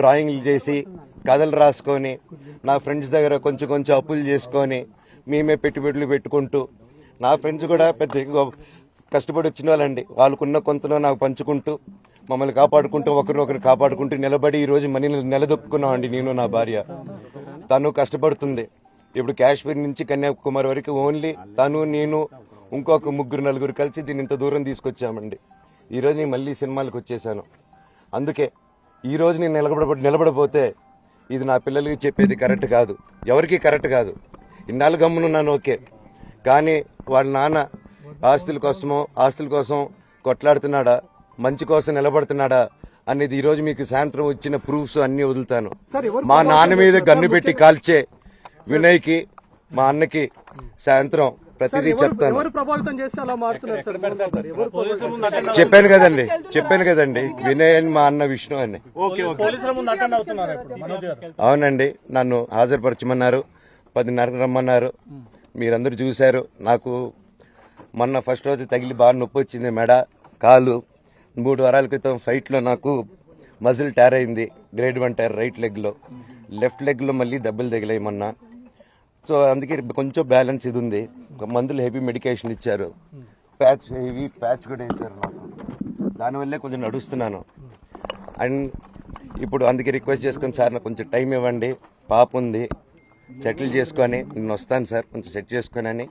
డ్రాయింగ్లు చేసి కథలు రాసుకొని నా ఫ్రెండ్స్ దగ్గర కొంచెం కొంచెం అప్పులు చేసుకొని మేమే పెట్టుబడులు పెట్టుకుంటూ నా ఫ్రెండ్స్ కూడా పెద్ద కష్టపడి వచ్చిన వాళ్ళండి. వాళ్ళకున్న కొంతలో నాకు పంచుకుంటూ మమ్మల్ని కాపాడుకుంటూ ఒకరినొకరు కాపాడుకుంటూ నిలబడి ఈరోజు మనీ నిలదొక్కున్నాం అండి నేను నా భార్య. తను కష్టపడుతుంది. ఇప్పుడు కాశ్మీర్ నుంచి కన్యాకుమారి వరకు ఓన్లీ తను నేను ఇంకొక ముగ్గురు నలుగురు కలిసి దీన్ని ఇంత దూరం తీసుకొచ్చామండి. ఈ రోజు నేను మళ్ళీ సినిమాలకు వచ్చేసాను. అందుకే ఈ రోజు నేను నిలబడ నిలబడపోతే ఇది నా పిల్లలకి చెప్పేది కరెక్ట్ కాదు. ఎవరికి కరెక్ట్ కాదు. ఇన్నాళ్ళు గమ్మునున్నాను ఓకే. కానీ వాళ్ళ నాన్న ఆస్తుల కోసమో ఆస్తుల కోసం కొట్లాడుతున్నాడా? మంచి కోసం నిలబడుతున్నాడా? అనేది ఈ రోజు మీకు సాయంత్రం వచ్చిన ప్రూఫ్స్ అన్ని వదులుతాను. మా నాన్న మీద గన్ను పెట్టి కాల్చే వినయ్కి మా అన్నకి సాయంత్రం ప్రతిదీ ఎవరు చెప్తాను. చెప్పాను కదండి చెప్పాను కదండి. వినయ్ అని మా అన్న విష్ణు అని. Okay okay. పోలీసుల ముందు అటెండ్ అవుతున్నారు ఇప్పుడు మనోజ్ గారు. అవునండి నన్ను హాజరుపరచమన్నారు పదిన్నరకు రమ్మన్నారు. మీరందరూ చూశారు నాకు మొన్న ఫస్ట్ రోజు తగిలి బాగా నొప్పి వచ్చింది మెడ కాలు. మూడు వారాల క్రితం ఫైట్లో నాకు మజిల్ టైర్ అయింది గ్రేడ్ వన్ టైర్ రైట్ లెగ్లో లెఫ్ట్ లెగ్లో మళ్ళీ దెబ్బలు తగిలాయి మొన్న. సో అందుకే కొంచెం బ్యాలెన్స్ ఇది ఉంది. మందులు హెవీ మెడికేషన్ ఇచ్చారు. ప్యాచ్ హెవీ ప్యాచ్ కూడా వేశారు నాకు. దానివల్లే కొంచెం నడుస్తున్నాను. అండ్ ఇప్పుడు అందుకే రిక్వెస్ట్ చేసుకుని సార్ నాకు కొంచెం టైం ఇవ్వండి. పాప ఉంది. సెటిల్ చేసుకొని నేను వస్తాను సార్. కొంచెం సెట్ చేసుకొని అని.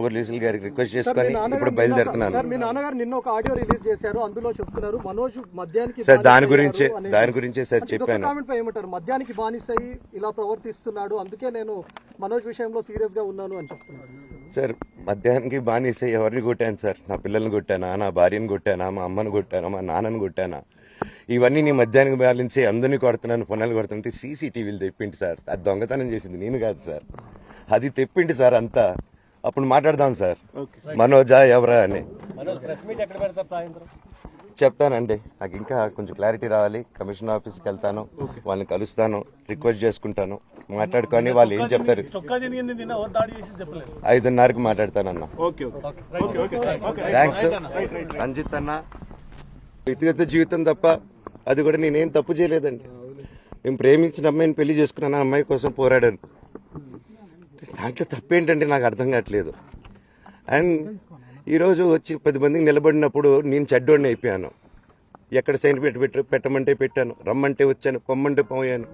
పోలీసులు గారికి రిక్వెస్ట్ చేసుకొని ఇప్పుడు బయలుదేరుతున్నాను సార్ మీ నాన్నగారు నిన్న ఒక ఆడియో రిలీజ్ చేశారు. అందులో చెప్తున్నారు మనోజ్ మద్యానికి సార్ దాని గురించే. దాని గురించే సార్ చెప్పాను. కామెంట్ పై ఏమంటారు? మద్యానికి బానిసై ఇలా ప్రవర్తిస్తున్నాడు అందుకే నేను మనోజ్ విషయంలో సీరియస్గా ఉన్నాను అని చెప్తున్నాను సార్ మధ్యాహ్నానికి బానిస ఎవరిని కొట్టాను సార్? నా పిల్లల్ని కొట్టానా? నా భార్యను కొట్టానా? మా అమ్మని కొట్టానా? మా నాన్నని కొట్టానా? ఇవన్నీ నీ మధ్యాహ్నం బ్యాలెన్స్ అందరినీ కొడుతున్నాను పొన్నాలు కొడుతుంటే సీసీటీవీలు తెప్పిండి సార్. అది దొంగతనం చేసింది నేను కాదు సార్. అది తెప్పిండి సార్ అంతా. అప్పుడు మాట్లాడదాం సార్. మనోజా ఎవరా అని. చెప్తానండి. నాకు ఇంకా కొంచెం క్లారిటీ రావాలి. కమిషన్ ఆఫీస్కి వెళ్తాను. వాళ్ళని కలుస్తాను. రిక్వెస్ట్ చేసుకుంటాను. మాట్లాడుకొని వాళ్ళు ఏం చెప్తారు? ఐదున్నరకి మాట్లాడతానన్నా. Okay okay. Okay. Okay okay thanks Ranjith అన్న. వ్యక్తిగత జీవితం తప్ప అది కూడా నేనేం తప్పు చేయలేదండి. నేను ప్రేమించిన అమ్మాయిని పెళ్ళి చేసుకున్నాను. అమ్మాయి కోసం పోరాడాను. దాంట్లో తప్పేంటంటే నాకు అర్థం కావట్లేదు. అండ్ ఈరోజు వచ్చి పది మందికి నిలబడినప్పుడు నేను చెడ్డోడిని అయిపోయాను. ఎక్కడ సైన్ పెట్టి పెట్ట పెట్టమంటే పెట్టాను. రమ్మంటే వచ్చాను. పొమ్మంటే పోయాను.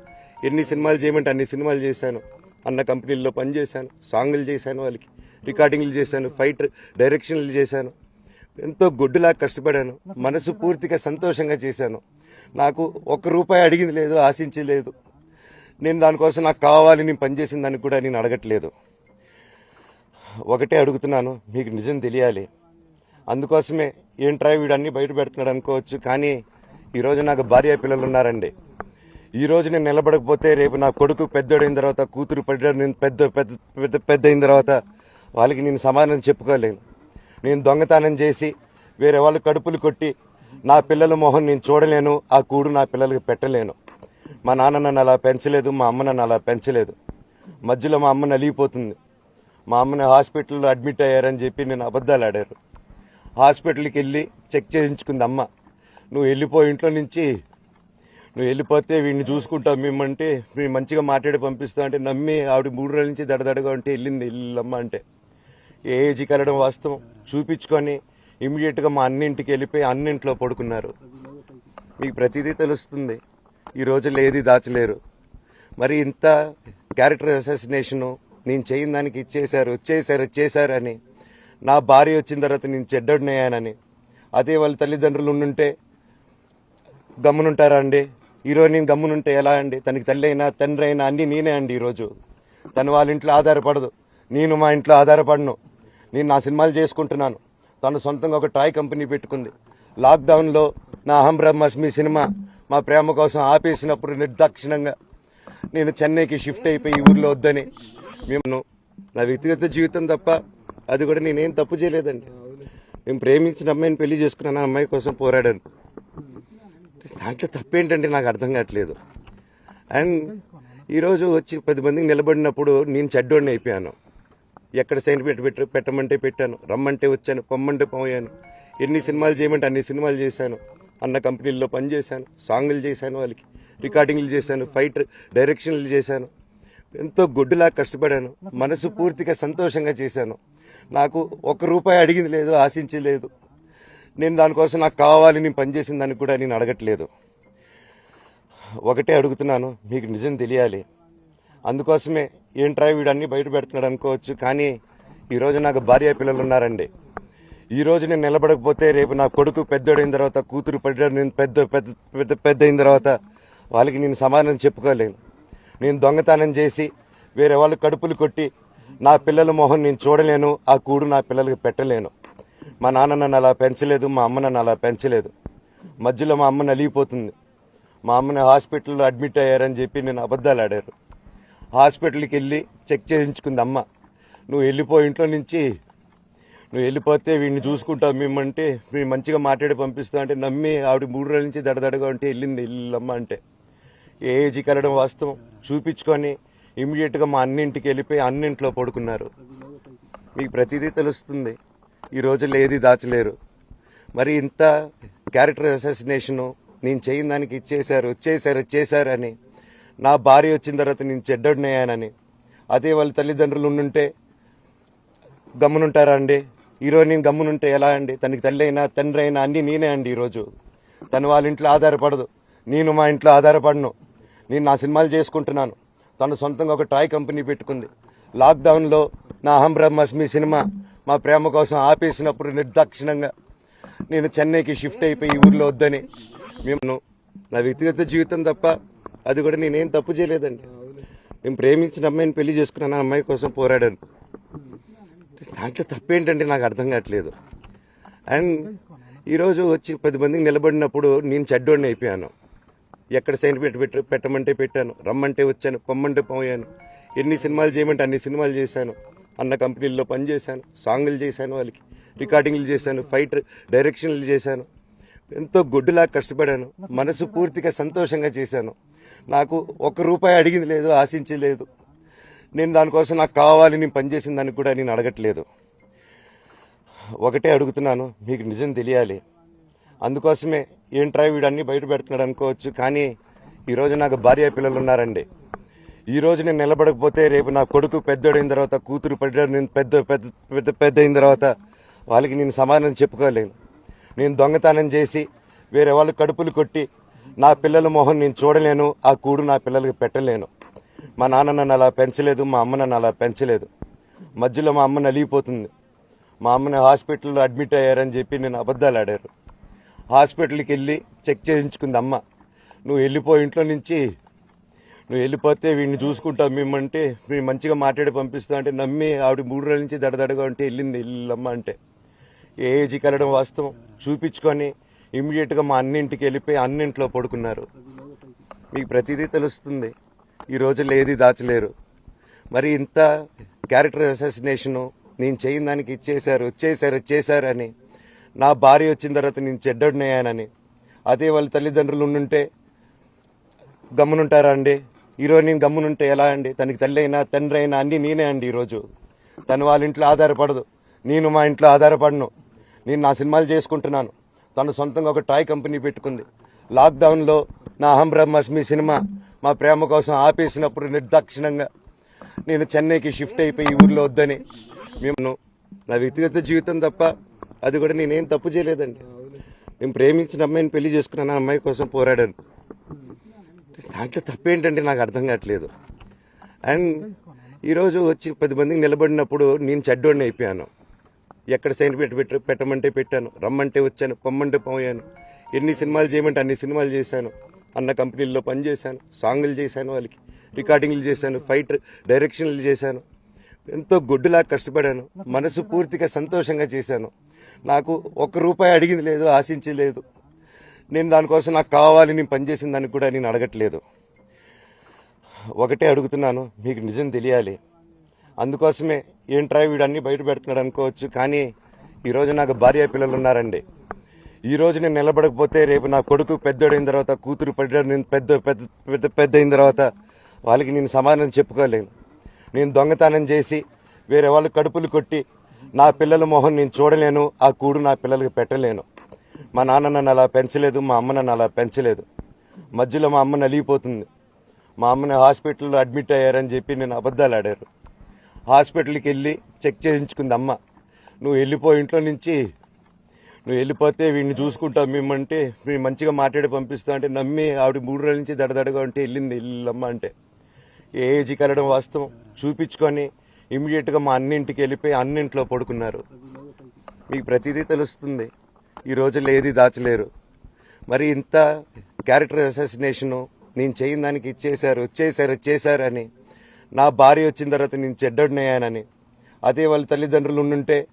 ఎన్ని సినిమాలు చేయమంటే అన్ని సినిమాలు చేశాను. అన్న కంపెనీల్లో పనిచేశాను సాంగులు చేశాను వాళ్ళకి. రికార్డింగ్లు చేశాను. ఫైట్ డైరెక్షన్లు చేశాను. ఎంతో గొడ్డులా కష్టపడాను. మనసు పూర్తిగా సంతోషంగా చేశాను. నాకు ఒక్క రూపాయి అడిగింది లేదు ఆశించలేదు నేను దానికోసం నాకు కావాలి నేను పనిచేసిన దానికి కూడా నేను అడగట్లేదు. ఒకటే అడుగుతున్నాను మీకు నిజం తెలియాలి. అందుకోసమే ఏంట్రా వీడు అన్ని బయట పెడుతున్నాడు అనుకోవచ్చు కానీ ఈరోజు నాకు భార్య పిల్లలు ఉన్నారండి. ఈ రోజు నేను నిలబడకపోతే రేపు నా కొడుకు పెద్దోడైన తర్వాత కూతురు పడ్డ నేను పెద్ద పెద్ద పెద్ద పెద్ద అయిన తర్వాత వాళ్ళకి నేను సమాధానం చెప్పుకోలేను. నేను దొంగతనం చేసి వేరే వాళ్ళు కడుపులు కొట్టి నా పిల్లల మొహం నేను చూడలేను ఆ కూడు నా పిల్లలకి పెట్టలేను. మా నాన్న నన్ను అలా పెంచలేదు మా అమ్మ నన్ను అలా పెంచలేదు. మధ్యలో మా అమ్మ నలిగిపోతుంది. మా అమ్మని హాస్పిటల్లో అడ్మిట్ అయ్యారని చెప్పి నేను అబద్ధాలు ఆడారు. హాస్పిటల్కి వెళ్ళి చెక్ చేయించుకుంది అమ్మ. నువ్వు వెళ్ళిపో ఇంట్లో నుంచి. నువ్వు వెళ్ళిపోతే వీడిని చూసుకుంటావు మేమంటే మేము మంచిగా మాట్లాడి పంపిస్తాం అంటే నమ్మి ఆవిడ మూడు రోజుల నుంచి దడదడగా ఉంటే వెళ్ళింది వెళ్ళమ్మ అంటే. ఏ ఏజ్కి వెళ్ళడం వాస్తవం. చూపించుకొని ఇమీడియట్గా మా అన్నింటికి వెళ్ళిపోయి అన్నింట్లో పడుకున్నారు. మీకు ప్రతిదీ తెలుస్తుంది. ఈ రోజుల్లో ఏది దాచలేరు. మరి ఇంత క్యారెక్టర్ అసాసినేషను నేను చేయని దానికి ఇచ్చేశారు చేశారు చేశారని నా భార్య వచ్చిన తర్వాత నేను చెడ్డడినయ్యానని అదే వాళ్ళ తల్లిదండ్రులు ఉండుంటే గమ్మునుంటారా అండి? ఈరోజు నేను గమ్మునుంటే ఎలా అండి? తనకి తల్లి అయినా తండ్రి అయినా అన్నీ నేనే అండి ఈరోజు. తను వాళ్ళ ఇంట్లో ఆధారపడదు. నేను మా ఇంట్లో ఆధారపడను. నేను నా సినిమాలు చేసుకుంటున్నాను. తను సొంతంగా ఒక టాయ్ కంపెనీ పెట్టుకుంది. లాక్డౌన్లో నా అహం బ్రహ్మస్మి సినిమా మా ప్రేమ కోసం ఆపేసినప్పుడు నిర్దాక్షిణంగా నేను చెన్నైకి షిఫ్ట్ అయిపోయి ఈ ఊర్లో వద్దని మేము నా వ్యక్తిగత జీవితం తప్ప అది కూడా నేనేం తప్పు చేయలేదండి. నేను ప్రేమించిన అమ్మాయిని పెళ్ళి చేసుకున్నాను ఆ అమ్మాయి కోసం పోరాడాను. దాంట్లో తప్పేంటంటే నాకు అర్థం కావట్లేదు. అండ్ ఈరోజు వచ్చి పది మందికి నిలబడినప్పుడు నేను చెడ్డోడిని అయిపోయాను. ఎక్కడ సైన్ పెట్టి పెట్టు పెట్టమంటే పెట్టాను రమ్మంటే వచ్చాను పొమ్మంటే పోయాను. ఎన్ని సినిమాలు చేయమంటే అన్ని సినిమాలు చేశాను. అన్న కంపెనీల్లో పనిచేశాను. సాంగులు చేశాను వాళ్ళకి. రికార్డింగ్లు చేశాను. ఫైట్ డైరెక్షన్లు చేశాను. ఎంతో గొడ్డులా కష్టపడాను. మనసు పూర్తిగా సంతోషంగా చేశాను. నాకు ఒక రూపాయి అడిగింది లేదు ఆశించలేదు నేను దానికోసం నాకు కావాలి నేను పనిచేసిన దానికి కూడా నేను అడగట్లేదు. ఒకటే అడుగుతున్నాను మీకు నిజం తెలియాలి. అందుకోసమే ఏంట్రా వీడన్నీ బయట పెడుతున్నాడు అనుకోవచ్చు కానీ ఈరోజు నాకు భార్య పిల్లలు ఉన్నారండి. ఈ రోజు నేను నిలబడకపోతే రేపు నా కొడుకు పెద్దోడైన తర్వాత కూతురు పడ్డ నేను పెద్ద పెద్ద పెద్ద పెద్ద అయిన తర్వాత వాళ్ళకి నేను సమాధానం చెప్పుకోలేను. నేను దొంగతనం చేసి వేరే వాళ్ళు కడుపులు కొట్టి నా పిల్లల మొహం నేను చూడలేను ఆ కూడు నా పిల్లలకి పెట్టలేను. మా నాన్న నన్ను అలా పెంచలేదు మా అమ్మ నన్ను అలా పెంచలేదు. మధ్యలో మా అమ్మ నలిగిపోతుంది. మా అమ్మని హాస్పిటల్లో అడ్మిట్ అయ్యారని చెప్పి నేను అబద్ధాలు ఆడారు. హాస్పిటల్కి వెళ్ళి చెక్ చేయించుకుంది అమ్మ. నువ్వు వెళ్ళిపో ఇంట్లో నుంచి నువ్వు వెళ్ళిపోతే వీడిని చూసుకుంటావు మేమంటే మేము మంచిగా మాట్లాడి పంపిస్తా అంటే నమ్మి ఆవిడ మూడు రోజుల నుంచి దడదడగా ఉంటే వెళ్ళింది వెళ్ళమ్మ అంటే. ఏ ఏజ్కి వెళ్ళడం వాస్తవం? చూపించుకొని ఇమీడియట్గా మా అన్నింటికి వెళ్ళిపోయి అన్నింట్లో పడుకున్నారు. మీకు ప్రతిదీ తెలుస్తుంది. ఈ రోజుల్లో ఏది దాచలేరు. మరి ఇంత క్యారెక్టర్ అసాసినేషను నేను చేయని దానికి ఇచ్చేశారు వచ్చేసారు వచ్చేసారు అని నా భార్య వచ్చిన తర్వాత నేను చెడ్డడినయ్యానని అదే వాళ్ళ తల్లిదండ్రులు ఉండుంటే గమ్మునుంటారా అండి? ఈరోజు నేను గమ్మునుంటే ఎలా అండి? తనకి తల్లి అయినా తండ్రి అయినా అన్నీ నేనే అండి ఈరోజు. తను వాళ్ళ ఇంట్లో ఆధారపడదు. నేను మా ఇంట్లో ఆధారపడను. నేను నా సినిమాలు చేసుకుంటున్నాను. తను సొంతంగా ఒక టాయ్ కంపెనీ పెట్టుకుంది. లాక్డౌన్లో నా అహం బ్రహ్మస్మి సినిమా మా ప్రేమ కోసం ఆపేసినప్పుడు నిర్దాక్షిణంగా నేను చెన్నైకి షిఫ్ట్ అయిపోయి ఈ ఊర్లో వద్దని మేము నా వ్యక్తిగత జీవితం తప్ప అది కూడా నేనేం తప్పు చేయలేదండి. నేను ప్రేమించిన అమ్మాయిని పెళ్ళి చేసుకున్నాను. ఆ అమ్మాయి కోసం పోరాడాను. దాంట్లో తప్పేంటంటే నాకు అర్థం కావట్లేదు. అండ్ ఈరోజు వచ్చి పది మందికి నిలబడినప్పుడు నేను చెడ్డోడిని అయిపోయాను. ఎక్కడ సైన్ పెట్టి పెట్టి పెట్టమంటే పెట్టాను. రమ్మంటే వచ్చాను. పొమ్మంటే పోయాను. ఎన్ని సినిమాలు చేయమంటే అన్ని సినిమాలు చేశాను. అన్న కంపెనీల్లో పనిచేశాను సాంగులు చేశాను వాళ్ళకి. రికార్డింగ్లు చేశాను. ఫైట్ డైరెక్షన్లు చేశాను. ఎంతో గొడ్డులా కష్టపడాను. మనసు పూర్తిగా సంతోషంగా చేశాను. నాకు ఒక్క రూపాయి అడిగింది లేదు ఆశించలేదు నేను దానికోసం నాకు కావాలి నేను పనిచేసిన దానికి కూడా నేను అడగట్లేదు. ఒకటే అడుగుతున్నాను మీకు నిజం తెలియాలి. అందుకోసమే ఏంట్రా వీడు అన్ని బయట పెడుతున్నాడు అనుకోవచ్చు కానీ ఈరోజు నాకు భార్య పిల్లలు ఉన్నారండి. ఈ రోజు నేను నిలబడకపోతే రేపు నా కొడుకు పెద్దోడైన తర్వాత కూతురు పడ్డ నేను పెద్ద పెద్ద పెద్ద పెద్ద అయిన తర్వాత వాళ్ళకి నేను సమాధానం చెప్పుకోలేను. నేను దొంగతనం చేసి వేరే వాళ్ళు కడుపులు కొట్టి నా పిల్లల మొహం నేను చూడలేను ఆ కూడు నా పిల్లలకి పెట్టలేను. మా నాన్న నన్ను అలా పెంచలేదు మా అమ్మ నన్ను అలా పెంచలేదు. మధ్యలో మా అమ్మ నలిగిపోతుంది. మా అమ్మని హాస్పిటల్లో అడ్మిట్ అయ్యారని చెప్పి నేను అబద్ధాలు ఆడారు. హాస్పిటల్కి వెళ్ళి చెక్ చేయించుకుంది అమ్మ. నువ్వు వెళ్ళిపో ఇంట్లో నుంచి. నువ్వు వెళ్ళిపోతే వీడిని చూసుకుంటావు మేమంటే మేము మంచిగా మాట్లాడి పంపిస్తా అంటే నమ్మి ఆవిడ మూడు రోజుల నుంచి దడదడగా ఉంటే వెళ్ళింది వెళ్ళమ్మ అంటే. ఏ ఏజ్కి వెళ్ళడం వాస్తవం? చూపించుకొని ఇమ్మీడియట్గా మా అన్నింటికి వెళ్ళిపోయి అన్నింట్లో పడుకున్నారు. మీకు ప్రతిదీ తెలుస్తుంది. ఈ రోజుల్లో ఏది దాచలేరు. మరి ఇంత క్యారెక్టర్ అసాసినేషను నేను చేయని దానికి ఇచ్చేశారు వచ్చేసారు వచ్చేసారు అని నా భార్య వచ్చిన తర్వాత నేను చెడ్డడినయ్యానని అదే వాళ్ళ తల్లిదండ్రులు ఉండుంటే గమ్మునుంటారా అండి? ఈరోజు నేను గమ్మునుంటే ఎలా అండి? తనకి తల్లి అయినా తండ్రి అయినా అన్ని నేనే అండి ఈరోజు. తను వాళ్ళ ఇంట్లో ఆధారపడదు. నేను మా ఇంట్లో ఆధారపడను. నేను నా సినిమాలు చేసుకుంటున్నాను. తను సొంతంగా ఒక టాయ్ కంపెనీ పెట్టుకుంది. లాక్డౌన్లో నా అహం బ్రహ్మస్మి సినిమా మా ప్రేమ కోసం ఆపేసినప్పుడు నిర్దాక్షిణంగా నేను చెన్నైకి షిఫ్ట్ అయిపోయి ఈ ఊర్లో వద్దని మేము నా వ్యక్తిగత జీవితం తప్ప అది కూడా నేనేం తప్పు చేయలేదండి. నేను ప్రేమించిన అమ్మాయిని పెళ్ళి చేసుకున్నాను ఆ అమ్మాయి కోసం పోరాడాను. దాంట్లో తప్పేంటంటే నాకు అర్థం కావట్లేదు. అండ్ ఈరోజు వచ్చి పది మందికి నిలబడినప్పుడు నేను చెడ్డోడిని అయిపోయాను. ఎక్కడ సైన్ పెట్టి పెట్టి పెట్టమంటే పెట్టాను రమ్మంటే వచ్చాను పొమ్మంటే పోయాను. ఎన్ని సినిమాలు చేయమంటే అన్ని సినిమాలు చేశాను. అన్న కంపెనీల్లో పనిచేశాను సాంగులు చేశాను వాళ్ళకి రికార్డింగ్లు చేశాను ఫైట్ డైరెక్షన్లు చేశాను. ఎంతో గొడ్డులా కష్టపడాను మనసు పూర్తిగా సంతోషంగా చేశాను. నాకు ఒక్క రూపాయి అడిగింది లేదు ఆశించలేదు నేను దానికోసం నాకు కావాలి నేను పనిచేసిన దానికి కూడా నేను అడగట్లేదు. ఒకటే అడుగుతున్నాను మీకు నిజం తెలియాలి. అందుకోసమే ఏంట్రా వీడన్నీ అన్ని బయట పెడుతున్నాడు అనుకోవచ్చు కానీ ఈరోజు నాకు భార్య పిల్లలు ఉన్నారండి. ఈ రోజు నేను నిలబడకపోతే రేపు నా కొడుకు పెద్దోడైన తర్వాత కూతురు పడ్డ నేను పెద్ద పెద్ద పెద్ద పెద్ద అయిన తర్వాత వాళ్ళకి నేను సమాధానం చెప్పుకోలేను. నేను దొంగతనం చేసి వేరే వాళ్ళు కడుపులు కొట్టి నా పిల్లల మొహం నేను చూడలేను ఆ కూడు నా పిల్లలకి పెట్టలేను. మా నాన్న నన్ను అలా పెంచలేదు మా అమ్మ నన్ను అలా పెంచలేదు. మధ్యలో మా అమ్మ నలిగిపోతుంది. మా అమ్మని హాస్పిటల్లో అడ్మిట్ అయ్యారని చెప్పి నేను అబద్ధాలు ఆడారు. హాస్పిటల్కి వెళ్ళి చెక్ చేయించుకుంది అమ్మ. నువ్వు వెళ్ళిపో ఇంట్లో నుంచి నువ్వు వెళ్ళిపోతే వీడిని చూసుకుంటావు మేమంటే మేము మంచిగా మాట్లాడి పంపిస్తా అంటే నమ్మి ఆవిడ మూడు రోజుల నుంచి దడదడగా ఉంటే వెళ్ళింది వెళ్ళమ్మ అంటే. ఏజీ ఏజ్కి వెళ్ళడం వాస్తవం. చూపించుకొని ఇమీడియట్గా మా అన్నింటికి వెళ్ళిపోయి అన్నింట్లో పడుకున్నారు. మీకు ప్రతిదీ తెలుస్తుంది. ఈ రోజుల్లో ఏది దాచలేరు. మరి ఇంత క్యారెక్టర్ అసాసినేషను నేను చేయని దానికి ఇచ్చేశారు వచ్చేసారు వచ్చేసారని నా భార్య వచ్చిన తర్వాత నేను చెడ్డడినయ్యానని అదే వాళ్ళ తల్లిదండ్రులు ఉండుంటే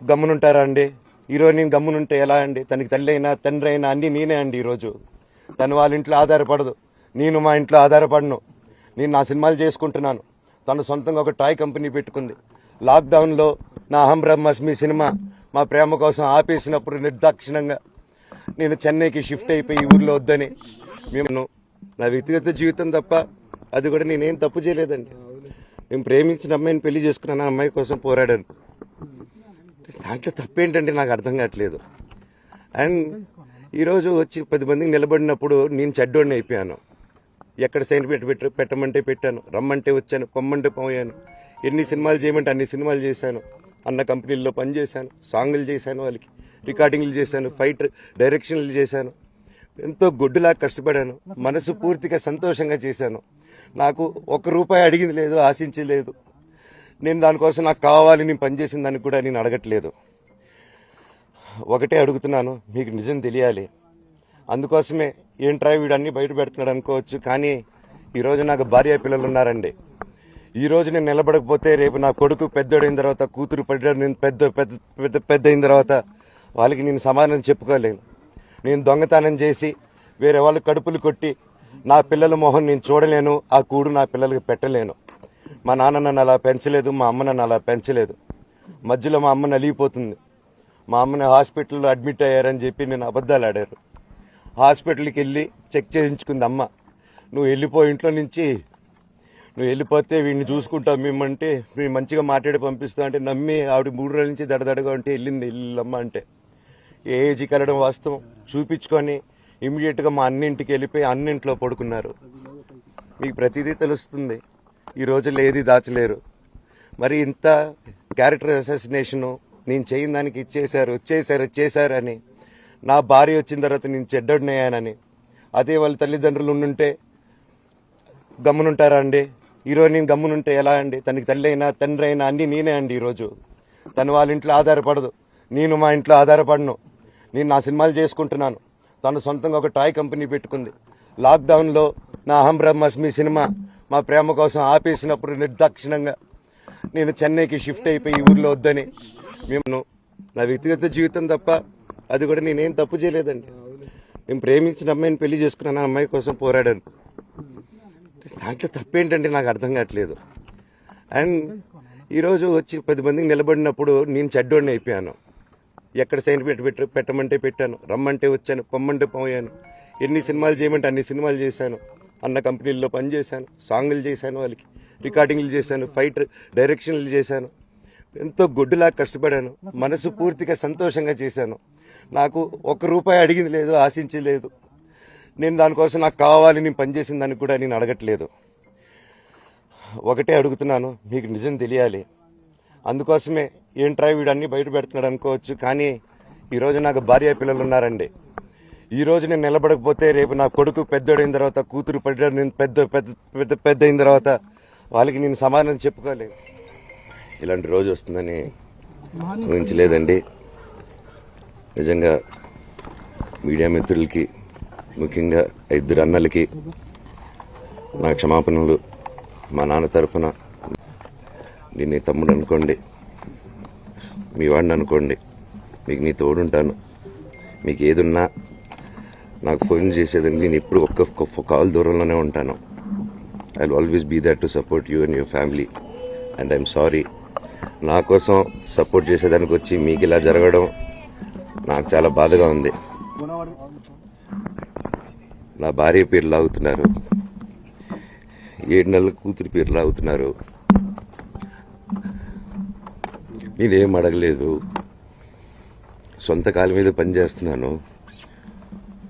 గమ్మునుంటారా అండి? ఈరోజు నేను గమ్మునుంటే ఎలా అండి? తనకి తల్లి అయినా తండ్రి అయినా అన్నీ నేనే అండి ఈరోజు. తను వాళ్ళ ఇంట్లో ఆధారపడదు. నేను మా ఇంట్లో ఆధారపడను. నేను నా సినిమాలు చేసుకుంటున్నాను. తను సొంతంగా ఒక టాయ్ కంపెనీ పెట్టుకుంది. లాక్డౌన్లో నా అహం బ్రహ్మస్మి సినిమా మా ప్రేమ కోసం ఆపేసినప్పుడు నిర్దాక్షిణంగా నేను చెన్నైకి షిఫ్ట్ అయిపోయి ఊర్లో వద్దని మేము నా వ్యక్తిగత జీవితం తప్ప అది కూడా నేనేం తప్పు చేయలేదండి. మేము ప్రేమించిన అమ్మాయిని పెళ్ళి చేసుకున్నాను. ఆ అమ్మాయి కోసం పోరాడాను. దాంట్లో తప్పేంటంటే నాకు అర్థం కావట్లేదు. అండ్ ఈరోజు వచ్చి పది మందికి నిలబడినప్పుడు నేను చెడ్డోడిని అయిపోయాను. ఎక్కడ సైన్ పెట్టి పెట్టు పెట్టమంటే పెట్టాను. రమ్మంటే వచ్చాను. పొమ్మంటే పోయాను. ఎన్ని సినిమాలు చేయమంటే అన్ని సినిమాలు చేశాను. అన్న కంపెనీల్లో పనిచేశాను సాంగులు చేశాను వాళ్ళకి. రికార్డింగ్లు చేశాను. ఫైట్ డైరెక్షన్లు చేశాను. ఎంతో గొడ్డులా కష్టపడాను. మనసు పూర్తిగా సంతోషంగా చేశాను. నాకు ఒక రూపాయి అడిగింది లేదు ఆశించలేదు నేను దానికోసం నాకు కావాలి నేను పనిచేసిన దానికి కూడా నేను అడగట్లేదు. ఒకటే అడుగుతున్నాను మీకు నిజం తెలియాలి. అందుకోసమే ఏంట్రా వీడు అన్ని బయట పెడుతున్నాడు అనుకోవచ్చు కానీ ఈరోజు నాకు భార్య పిల్లలు ఉన్నారండి. ఈ రోజు నేను నిలబడకపోతే రేపు నా కొడుకు పెద్దోడైన తర్వాత కూతురు పడ్డాడు నేను పెద్ద పెద్ద పెద్ద పెద్ద అయిన తర్వాత వాళ్ళకి నేను సమాధానం చెప్పుకోలేను. నేను దొంగతనం చేసి వేరే వాళ్ళు కడుపులు కొట్టి నా పిల్లల మొహం నేను చూడలేను ఆ కూడు నా పిల్లలకి పెట్టలేను. మా నాన్న నన్ను అలా పెంచలేదు మా అమ్మ నన్ను అలా పెంచలేదు. మధ్యలో మా అమ్మ నలిగిపోతుంది. మా అమ్మని హాస్పిటల్లో అడ్మిట్ అయ్యారని చెప్పి నేను అబద్ధాలు ఆడారు. హాస్పిటల్కి వెళ్ళి చెక్ చేయించుకుంది అమ్మ. నువ్వు వెళ్ళిపో ఇంట్లో నుంచి నువ్వు వెళ్ళిపోతే వీడిని చూసుకుంటావు మేమంటే మేము మంచిగా మాట్లాడి పంపిస్తాం అంటే నమ్మి ఆవిడ మూడు రోజుల నుంచి దడదడగా ఉంటే వెళ్ళింది వెళ్ళమ్మ అంటే. ఏజ్కి వెళ్ళడం వాస్తవం. చూపించుకొని ఇమీడియట్గా మా అన్నింటికి వెళ్ళిపోయి అన్నింట్లో పడుకున్నారు. మీకు ప్రతిదీ తెలుస్తుంది. ఈ రోజుల్లో ఏది దాచలేరు. మరి ఇంత క్యారెక్టర్ అసాసినేషను నేను చేయని దానికి ఇచ్చేశారు వచ్చేసారు చేశారని నా భార్య వచ్చిన తర్వాత నేను చెడ్డడినయ్యానని అదే వాళ్ళ తల్లిదండ్రులు ఉండుంటే గమ్మునుంటారా అండి? ఈరోజు నేను గమ్మునుంటే ఎలా అండి? తనకి తల్లి అయినా తండ్రి అయినా అన్నీ నేనే అండి ఈరోజు. తను వాళ్ళ ఇంట్లో ఆధారపడదు. నేను మా ఇంట్లో ఆధారపడను. నేను నా సినిమాలు చేసుకుంటున్నాను. తను సొంతంగా ఒక టాయ్ కంపెనీ పెట్టుకుంది. లాక్డౌన్లో నా అహం బ్రహ్మస్మి సినిమా మా ప్రేమ కోసం ఆపేసినప్పుడు నిర్దాక్షిణంగా నేను చెన్నైకి షిఫ్ట్ అయిపోయి ఈ ఊర్లో వద్దని మేము నా వ్యక్తిగత జీవితం తప్ప అది కూడా నేనేం తప్పు చేయలేదండి. నేను ప్రేమించిన అమ్మాయిని పెళ్ళి చేసుకున్నాను అమ్మాయి కోసం పోరాడాను. దాంట్లో తప్పేంటంటే నాకు అర్థం కావట్లేదు. అండ్ ఈరోజు వచ్చి పది మందికి నిలబడినప్పుడు నేను చెడ్డోడిని అయిపోయాను. ఎక్కడ సైన్ పెట్టి పెట్టి పెట్టమంటే పెట్టాను. రమ్మంటే వచ్చాను. పొమ్మంటే పోయాను. ఎన్ని సినిమాలు చేయమంటే అన్ని సినిమాలు చేశాను. అన్న కంపెనీల్లో పనిచేశాను సాంగులు చేశాను వాళ్ళకి రికార్డింగ్లు చేశాను ఫైట్ డైరెక్షన్లు చేశాను. ఎంతో గొడ్డులా కష్టపడాను మనసు పూర్తిగా సంతోషంగా చేశాను. నాకు ఒక రూపాయి అడిగింది లేదు ఆశించలేదు నేను దానికోసం నాకు కావాలి నేను పనిచేసిన దానికి కూడా నేను అడగట్లేదు. ఒకటే అడుగుతున్నాను మీకు నిజం తెలియాలి. అందుకోసమే ఏంట్రా వీడు అన్ని బయట పెడుతున్నాడు అనుకోవచ్చు కానీ ఈరోజు నాకు భార్య పిల్లలు ఉన్నారండి. ఈ రోజు నేను నిలబడకపోతే రేపు నా కొడుకు పెద్దోడైన తర్వాత కూతురు పడ్డ నేను పెద్ద పెద్ద పెద్ద పెద్ద అయిన తర్వాత వాళ్ళకి నేను సమాధానం చెప్పుకోలేను ఇలాంటి రోజు వస్తుందని ఊహించలేదండి. నిజంగా మీడియా మిత్రులకి ముఖ్యంగా ఇద్దరు అన్నలకి నా క్షమాపణలు మా నాన్న తరఫున నేను నీ తమ్ముడు అనుకోండి మీ వాడిని అనుకోండి మీకు నీ తోడుంటాను. మీకు ఏదున్నా నాకు ఫోన్ చేసేదానికి నేను ఎప్పుడు ఒక్క కాల్ దూరంలోనే ఉంటాను. I always be that to support you and your family and I'm sorry నా కోసం సపోర్ట్ చేసేదానికి వచ్చి మీకు ఇలా జరగడం నాకు చాలా బాధగా ఉంది. నా భార్య పేరు లాగుతున్నారు. ఏడు నెలల కూతురి పేరు లాగుతున్నారు. నేనేం అడగలేదు. సొంత కాలు మీద పనిచేస్తున్నాను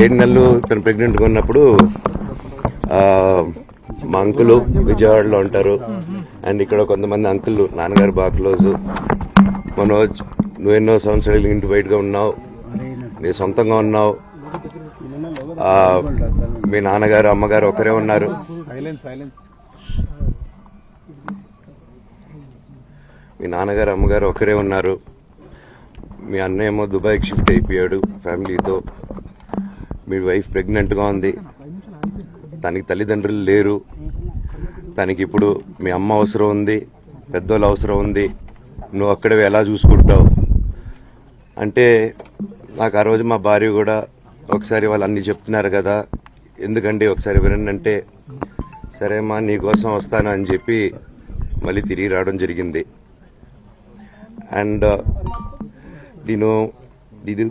ఏడు నెలలు తను ప్రెగ్నెంట్గా ఉన్నప్పుడు మా అంకులు విజయవాడలో ఉంటారు. అండ్ ఇక్కడ కొంతమంది అంకులు నాన్నగారు బాగా క్లోజు. మనోజ్ నువ్వు ఎన్నో సంవత్సరాలు ఇంటి బయటగా ఉన్నావు. నీ సొంతంగా ఉన్నావు. మీ నాన్నగారు అమ్మగారు ఒకరే ఉన్నారు. మీ నాన్నగారు అమ్మగారు ఒకరే ఉన్నారు. మీ అన్నయ్య ఏమో దుబాయ్కి షిఫ్ట్ అయిపోయాడు ఫ్యామిలీతో. మీ వైఫ్ ప్రెగ్నెంట్గా ఉంది. తనకి తల్లిదండ్రులు లేరు. తనకి ఇప్పుడు మీ అమ్మ అవసరం ఉంది. పెద్దోళ్ళు అవసరం ఉంది. నువ్వు అక్కడే ఎలా చూసుకుంటావు? అంటే నాకు ఆ రోజు మా భార్య కూడా ఒకసారి వాళ్ళు అన్ని చెప్తున్నారు కదా. ఎందుకండి ఒకసారి వినండి అంటే సరే అమ్మా నీకోసం వస్తాను అని చెప్పి మళ్ళీ తిరిగి రావడం జరిగింది. అండ్ uh, నేను ఇది